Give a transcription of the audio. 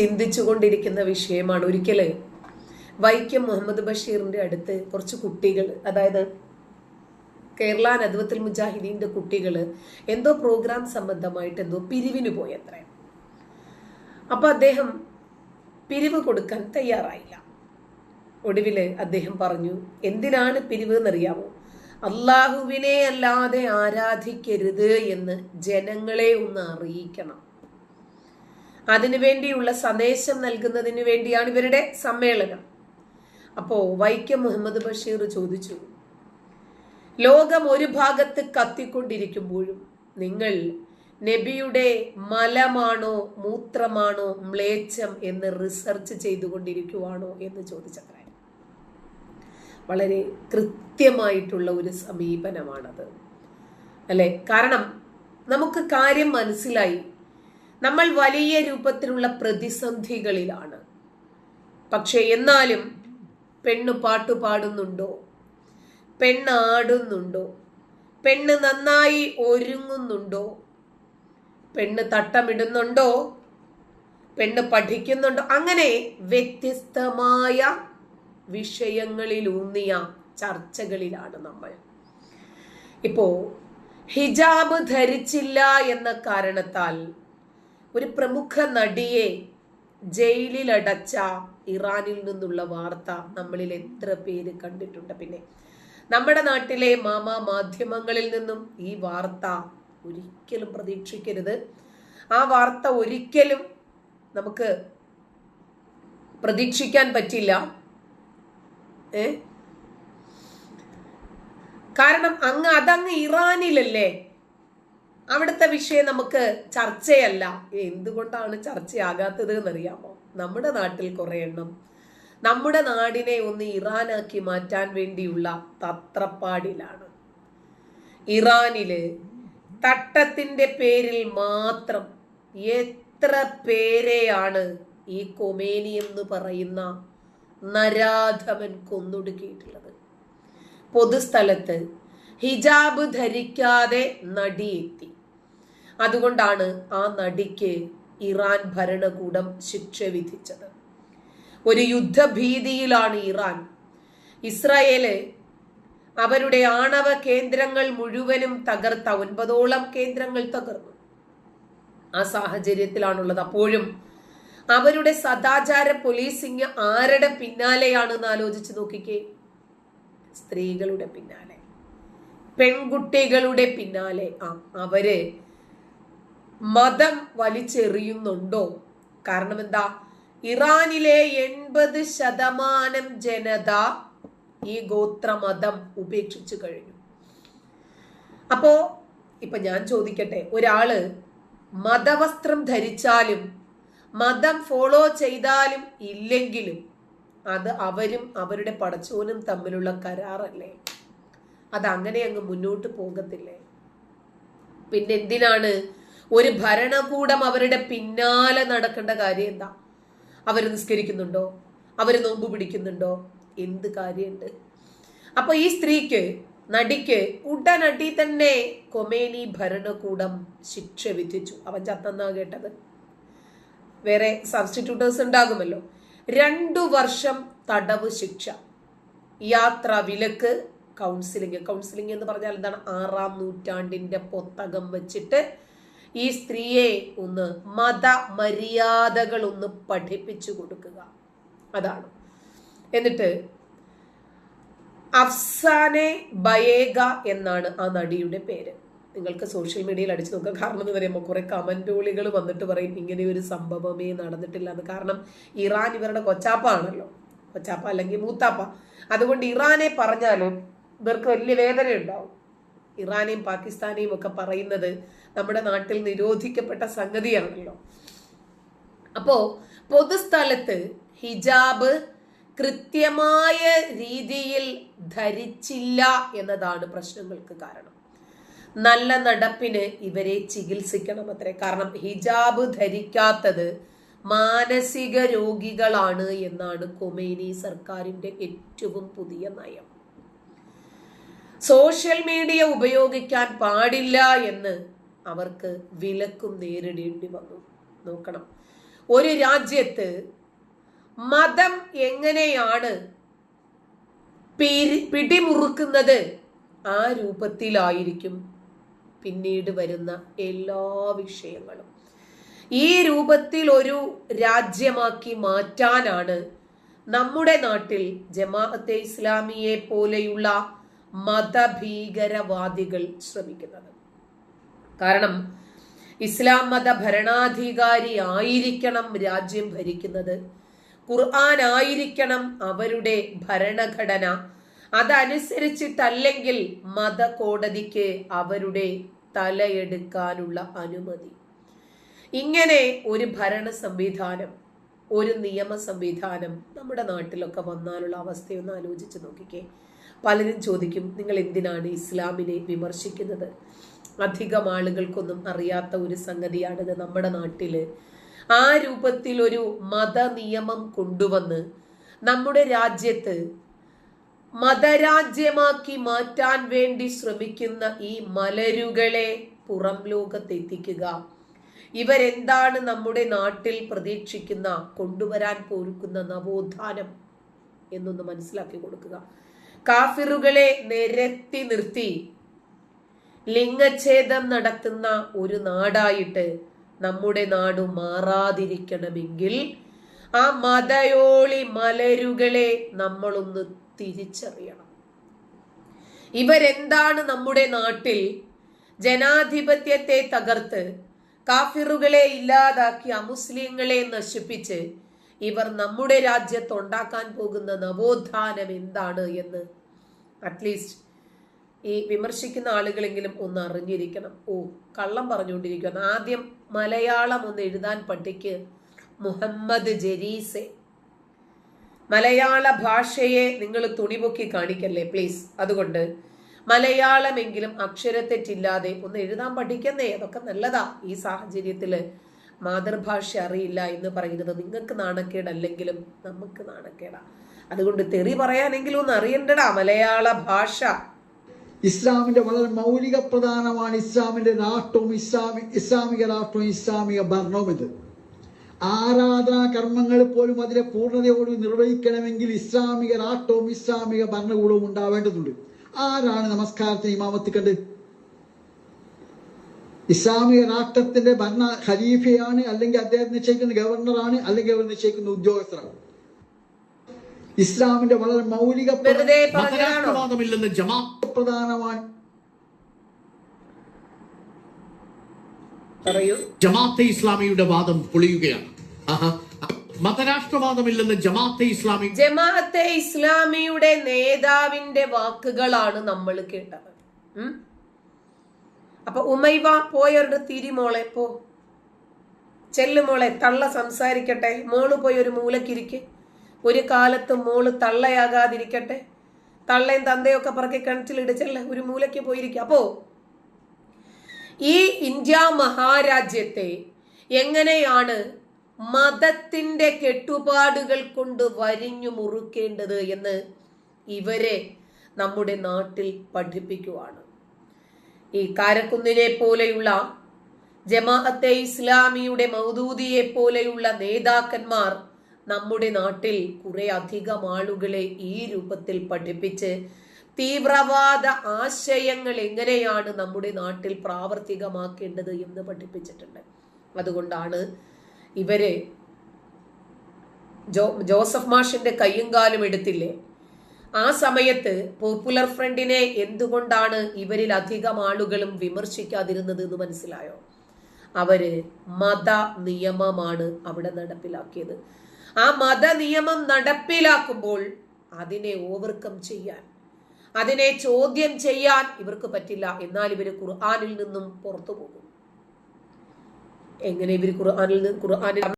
ചിന്തിച്ചുകൊണ്ടിരിക്കുന്ന വിഷയമാണ് ഒരിക്കൽ വൈക്കം മുഹമ്മദ് ബഷീറിന്റെ അടുത്ത് കുറച്ച് കുട്ടികൾ അതായത് കേരള നദ്വത്തിൽ മുജാഹിദീന്റെ കുട്ടികൾ എന്തോ പ്രോഗ്രാം സംബന്ധമായിട്ട് എന്തോ പിരിവിന് പോയത്രേ. അപ്പൊ അദ്ദേഹം പിരിവ് കൊടുക്കാൻ തയ്യാറായില്ല. ഒടുവിൽ അദ്ദേഹം പറഞ്ഞു എന്തിനാണ് പിരിവ് എന്നറിയാമോ അള്ളാഹുവിനെ അല്ലാതെ ആരാധിക്കരുത് എന്ന് ജനങ്ങളെ ഒന്ന് അറിയിക്കണം. അതിനുവേണ്ടിയുള്ള സന്ദേശം നൽകുന്നതിന് വേണ്ടിയാണ് ഇവരുടെ സമ്മേളനം. അപ്പോ വൈക്കം മുഹമ്മദ് ബഷീർ ചോദിച്ചു ലോകം ഒരു ഭാഗത്ത് കത്തിക്കൊണ്ടിരിക്കുമ്പോഴും നിങ്ങൾ നബിയുടെ മലമാണോ മൂത്രമാണോ മ്ലേച്ഛം എന്ന് റിസർച്ച് ചെയ്തുകൊണ്ടിരിക്കുവാണോ? എന്ന് ചോദിച്ചത്ര. വളരെ കൃത്യമായിട്ടുള്ള ഒരു സമീപനമാണത്. അല്ലെ? കാരണം നമുക്ക് കാര്യം മനസ്സിലായി. നമ്മൾ വലിയ രൂപത്തിലുള്ള പ്രതിസന്ധികളിലാണ്. പക്ഷേ എന്നാലും പെണ്ണ് പാട്ട് പാടുന്നുണ്ടോ? പെണ്ണ് ആടുന്നുണ്ടോ? പെണ്ണ് നന്നായി ഒരുങ്ങുന്നുണ്ടോ? പെണ്ണ് തട്ടമിടുന്നുണ്ടോ? പെണ്ണ് പഠിക്കുന്നുണ്ടോ? അങ്ങനെ വ്യത്യസ്തമായ വിഷയങ്ങളിലൂന്നിയ ചർച്ചകളിലാണ് നമ്മൾ. ഇപ്പോ ഹിജാബ് ധരിച്ചില്ല എന്ന കാരണത്താൽ ഒരു പ്രമുഖ നടിയെ ജയിലിലടച്ച ഇറാനിൽ നിന്നുള്ള വാർത്ത നമ്മളിൽ എത്ര പേര് കണ്ടിട്ടുണ്ട്. പിന്നെ നമ്മുടെ നാട്ടിലെ മാമ മാധ്യമങ്ങളിൽ നിന്നും ഈ വാർത്ത ഒരിക്കലും പ്രതീക്ഷിക്കരുത്. ആ വാർത്ത ഒരിക്കലും നമുക്ക് പ്രതീക്ഷിക്കാൻ പറ്റില്ല. ഏ? കാരണം അങ്ങ് അതങ്ങ് ഇറാനിലല്ലേ? അവിടുത്തെ വിഷയം നമുക്ക് ചർച്ചയല്ല. എന്തുകൊണ്ടാണ് ചർച്ചയാകാത്തത് എന്നറിയാമോ? നമ്മുടെ നാട്ടിൽ കുറെ എണ്ണം നമ്മുടെ നാടിനെ ഒന്ന് ഇറാനാക്കി മാറ്റാൻ വേണ്ടിയുള്ള തത്രപ്പാടിലാണ്. ഇറാനിൽ തട്ടത്തിന്റെ പേരിൽ മാത്രം എത്ര പേരെയാണ് ഈ കൊമേനി എന്ന് പറയുന്ന നരാധമൻ കൊന്നൊടുക്കിയിട്ടുള്ളത്? പൊതുസ്ഥലത്ത് ഹിജാബ് ധരിക്കാതെ നടിയെത്തി. അതുകൊണ്ടാണ് ആ നടിക്ക് ഇറാൻ ഭരണകൂടം ശിക്ഷ വിധിച്ചത്. ഒരു യുദ്ധഭീതിയിലാണ് ഇറാൻ. ഇസ്രായേൽ അവരുടെ ആണവ കേന്ദ്രങ്ങൾ മുഴുവനും തകർത്ത ഒൻപതോളം കേന്ദ്രങ്ങൾ തകർന്നു. ആ സാഹചര്യത്തിലാണുള്ളത്. അപ്പോഴും അവരുടെ സദാചാര പോലീസിങ് ആരുടെ പിന്നാലെയാണെന്ന് ആലോചിച്ച് നോക്കിക്കേ. സ്ത്രീകളുടെ പിന്നാലെ. പെൺകുട്ടികളുടെ പിന്നാലെ. ആ അവർ മതം വലിച്ചെറിയുന്നുണ്ടോ? കാരണം എന്താ ഇറാനിലെ എൺപത് ശതമാനം ജനത ഈ ഗോത്രമതം ഉപേക്ഷിച്ചു കഴിഞ്ഞു. അപ്പോ ഇപ്പൊ ഞാൻ ചോദിക്കട്ടെ. ഒരാൾ മതവസ്ത്രം ധരിച്ചാലും മതം ഫോളോ ചെയ്താലും ഇല്ലെങ്കിലും അത് അവരും അവരുടെ പടച്ചോനും തമ്മിലുള്ള കരാറല്ലേ? അത് അങ്ങനെ അങ്ങ് മുന്നോട്ട് പോകത്തില്ലേ? പിന്നെ എന്തിനാണ് ഒരു ഭരണകൂടം അവരുടെ പിന്നാലെ നടക്കേണ്ട കാര്യം എന്താ? അവർ നിസ്കരിക്കുന്നുണ്ടോ? അവർ നോമ്പ് പിടിക്കുന്നുണ്ടോ? എന്ത് കാര്യമുണ്ട്? അപ്പൊ ഈ സ്ത്രീക്ക് നടിക്ക് ഉടനടി തന്നെ കൊമേനി ഭരണകൂടം ശിക്ഷ വിധിച്ചു. അവൻ ചത്തെന്നാ കേട്ടത്? വേറെ സബ്സ്റ്റിറ്റ്യൂട്ടേഴ്സ് ഉണ്ടാകുമല്ലോ. രണ്ടു വർഷം തടവ് ശിക്ഷ. യാത്ര വിലക്ക് കൗൺസിലിംഗ് കൗൺസിലിംഗ് എന്ന് പറഞ്ഞാൽ എന്താണ്? ആറാം നൂറ്റാണ്ടിന്റെ പുത്തകം വെച്ചിട്ട് ഈ സ്ത്രീയെ ഒന്ന് മത മര്യാദകൾ ഒന്ന് പഠിപ്പിച്ചു കൊടുക്കുക. അതാണ്. എന്നിട്ട് അഫ്സാനെ ബയേഗ എന്നാണ് ആ നടിയുടെ പേര്. നിങ്ങൾക്ക് സോഷ്യൽ മീഡിയയിൽ അടിച്ചു നോക്കാം കാരണം എന്ന് പറയുമ്പോൾ കുറെ കമന്റോളികൾ വന്നിട്ട് പറയും ഇങ്ങനെ ഒരു സംഭവമേ നടന്നിട്ടില്ല. എന്ന് കാരണം ഇറാൻ ഇവരുടെ കൊച്ചാപ്പ ആണല്ലോ കൊച്ചാപ്പ അല്ലെങ്കിൽ മൂത്താപ്പ. അതുകൊണ്ട് ഇറാനെ പറഞ്ഞാലും ഇവർക്ക് വലിയ വേദന ഉണ്ടാവും ഇറാനെയും പാകിസ്ഥാനെയും ഒക്കെ പറയുന്നത് നമ്മുടെ നാട്ടിൽ നിരോധിക്കപ്പെട്ട സംഗതിയാണല്ലോ. അപ്പോ പൊതുസ്ഥലത്ത് ഹിജാബ് കൃത്യമായ രീതിയിൽ ധരിച്ചില്ല എന്നതാണ് പ്രശ്നങ്ങൾക്ക് കാരണം. നല്ല നടപ്പിന് ഇവരെ ചികിത്സിക്കണം അത്രേ. കാരണം ഹിജാബ് ധരിക്കാത്തത് മാനസിക രോഗികളാണ് എന്നാണ് കൊമേനി സർക്കാരിന്റെ ഏറ്റവും പുതിയ നയം. സോഷ്യൽ മീഡിയ ഉപയോഗിക്കാൻ പാടില്ല എന്ന് അവർക്ക് വിലക്കും നേരിടേണ്ടി വന്നു. നോക്കണം. ഒരു രാജ്യത്ത് മതം എങ്ങനെയാണ് പിടിമുറുക്കുന്നത്? ആ രൂപത്തിലായിരിക്കും പിന്നീട് വരുന്ന എല്ലാ വിഷയങ്ങളും. ഈ രൂപത്തിൽ ഒരു രാജ്യമാക്കി മാറ്റാനാണ് നമ്മുടെ നാട്ടിൽ ജമാഅത്തെ ഇസ്ലാമിയെ പോലെയുള്ള മതഭീകരവാദികൾ ശ്രമിക്കുന്നത്. കാരണം ഇസ്ലാം മത ഭരണാധികാരി ആയിരിക്കണം രാജ്യം ഭരിക്കുന്നത്. ഖുർആൻ ആയിരിക്കണം അവരുടെ ഭരണഘടന. അതനുസരിച്ചിട്ടല്ലെങ്കിൽ മത കോടതിക്ക് അവരുടെ തലയെടുക്കാനുള്ള അനുമതി. ഇങ്ങനെ ഒരു ഭരണ സംവിധാനം ഒരു നിയമ സംവിധാനം നമ്മുടെ നാട്ടിലൊക്കെ വന്നാലുള്ള അവസ്ഥയൊന്ന് ആലോചിച്ച് നോക്കിക്കേ. പലരും ചോദിക്കും നിങ്ങൾ എന്തിനാണ് ഇസ്ലാമിനെ വിമർശിക്കുന്നത്? അധികം ആളുകൾക്കൊന്നും അറിയാത്ത ഒരു സംഗതിയാണിത് നമ്മുടെ നാട്ടിൽ. ആ രൂപത്തിൽ ഒരു മത നിയമം കൊണ്ടുവന്ന് നമ്മുടെ രാജ്യത്ത് മതരാജ്യമാക്കി മാറ്റാൻ വേണ്ടി ശ്രമിക്കുന്ന ഈ മലരുകളെ പുറം ലോകത്തെത്തിക്കുക. ഇവരെന്താണ് നമ്മുടെ നാട്ടിൽ പ്രതീക്ഷിക്കുന്ന കൊണ്ടുവരാൻ പോരുക്കുന്ന നവോത്ഥാനം എന്നൊന്ന് മനസ്സിലാക്കി കൊടുക്കുക. കാഫിറുകളെ നിരത്തി നിർത്തി ലിംഗച്ഛേദം നടത്തുന്ന ഒരു നാടായിട്ട് നമ്മുടെ നാട് മാറാതിരിക്കണമെങ്കിൽ ആ മതയോളി മലരുകളെ നമ്മളൊന്ന് തിരിച്ചറിയണം. ഇവരെന്താണ് നമ്മുടെ നാട്ടിൽ ജനാധിപത്യത്തെ തകർത്ത് കാഫിറുകളെ ഇല്ലാതാക്കി അമുസ്ലിങ്ങളെ നശിപ്പിച്ച് ഇവർ നമ്മുടെ രാജ്യത്ത് ഉണ്ടാക്കാൻ പോകുന്ന നവോത്ഥാനം എന്താണ് എന്ന് അറ്റ്ലീസ്റ്റ് ഈ വിമർശിക്കുന്ന ആളുകളെങ്കിലും ഒന്ന് അറിഞ്ഞിരിക്കണം. ഓ കള്ളം പറഞ്ഞുകൊണ്ടിരിക്കുകയാണ്. ആദ്യം മലയാളം ഒന്ന് എഴുതാൻ പഠിക്ക് മുഹമ്മദ് ജരീസെ. മലയാള ഭാഷയെ നിങ്ങൾ തുണിപൊക്കി കാണിക്കല്ലേ പ്ലീസ്? അതുകൊണ്ട് മലയാളമെങ്കിലും അക്ഷരത്തെറ്റില്ലാതെ ഒന്ന് എഴുതാൻ പഠിക്കുന്നേ അതൊക്കെ നല്ലതാ. ഈ സാഹചര്യത്തിൽ മാതൃഭാഷ അറിയില്ല എന്ന് പറയുന്നത് നിങ്ങൾക്ക് നാണക്കേടല്ലെങ്കിലും നമുക്ക് നാണക്കേടാ. അതുകൊണ്ട് തെറി പറയാനെങ്കിലും ഒന്ന് അറിയണ്ടടാ മലയാള ഭാഷ. ഇസ്ലാമിന്റെ വളരെ മൗലിക പ്രധാനമാണ് ഇസ്ലാമിന്റെ രാഷ്ട്രവും ഇസ്ലാമി ഇസ്ലാമിക രാഷ്ട്രവും ഇസ്ലാമിക ഭരണവും ഇത്. ആരാധനാ കർമ്മങ്ങൾ പോലും അതിലെ പൂർണതയോട് നിർവഹിക്കണമെങ്കിൽ ഇസ്ലാമിക രാഷ്ട്രവും ഇസ്ലാമിക ഭരണകൂടവും ഉണ്ടാവേണ്ടതുണ്ട്. ആരാണ് നമസ്കാരത്തിന് ഇമാമത്ത് ഇസ്ലാമിക രാഷ്ട്രത്തിന്റെ ഭരണ ഖലീഫയാണ് അല്ലെങ്കിൽ അദ്ദേഹം നിശ്ചയിക്കുന്ന ഗവർണറാണ് അല്ലെങ്കിൽ അവർ നിശ്ചയിക്കുന്ന ഉദ്യോഗസ്ഥരാണ്. ഇസ്ലാമിന്റെ വളരെ മൗലിക മതരാഷ്ട്രവാദമില്ലെന്ന് ജമാ ജമാഅത്തെ ഇസ്ലാമിയുടെ വാദം പൊളിയുകയാണ്. ആഹാ. മതരാഷ്ട്രവാദമില്ലെന്ന് ജമാഅത്തെ ഇസ്ലാമി ജമാഅത്തെ ഇസ്ലാമിയുടെ നേതാവിന്റെ വാക്കുകളാണ് നമ്മൾ കേട്ടത്? അപ്പൊ ഉമൈവ പോയൊരു തിരിമോളെ പോ. ചെല്ലുമോളെ തള്ള സംസാരിക്കട്ടെ. മോൾ പോയി ഒരു മൂലക്കിരിക്കെ. ഒരു കാലത്ത് മോൾ തള്ളയാകാതിരിക്കട്ടെ. തള്ളയും തന്തയൊക്കെ പറക്കി കിണറ്റിൽ ഇടിച്ചല്ലേ ഒരു മൂലയ്ക്ക് പോയിരിക്കുക. അപ്പോ ഈ ഇന്ത്യ മഹാരാജ്യത്തെ എങ്ങനെയാണ് മതത്തിന്റെ കെട്ടുപാടുകൾ കൊണ്ട് വരിഞ്ഞു മുറുക്കേണ്ടത് എന്ന് ഇവരെ നമ്മുടെ നാട്ടിൽ പഠിപ്പിക്കുവാണ്. ഈ കാരക്കുന്നിനെ പോലെയുള്ള ജമാഅത്തെ ഇസ്ലാമിയുടെ മൗദൂദിയെ പോലെയുള്ള നേതാക്കന്മാർ നമ്മുടെ നാട്ടിൽ കുറെ അധികം ആളുകളെ ഈ രൂപത്തിൽ പഠിപ്പിച്ച് തീവ്രവാദ ആശയങ്ങൾ എങ്ങനെയാണ് നമ്മുടെ നാട്ടിൽ പ്രാവർത്തികമാക്കേണ്ടത് എന്ന് പഠിപ്പിച്ചിട്ടുണ്ട്. അതുകൊണ്ടാണ് ഇവർ ജോ ജോസഫ് മാഷിന്റെ കയ്യും കാലും എടുത്തില്ലേ? ആ സമയത്ത് പോപ്പുലർ ഫ്രണ്ടിനെ എന്തുകൊണ്ടാണ് ഇവരിൽ അധികം ആളുകളും വിമർശിക്കാതിരുന്നത് എന്ന് മനസ്സിലായോ? അവർ മത നിയമമാണ് അവിടെ നടപ്പിലാക്കിയത്. ആ മത നിയമം നടപ്പിലാക്കുമ്പോൾ അതിനെ ഓവർകം ചെയ്യാൻ അതിനെ ചോദ്യം ചെയ്യാൻ ഇവർക്ക് പറ്റില്ല. എന്നാൽ ഇവർ ഖുർആാനിൽ നിന്നും പുറത്തു പോകും എങ്ങനെ ഇവർ ഖുർആാനിൽ നിന്ന് ഖുർആാനിൽ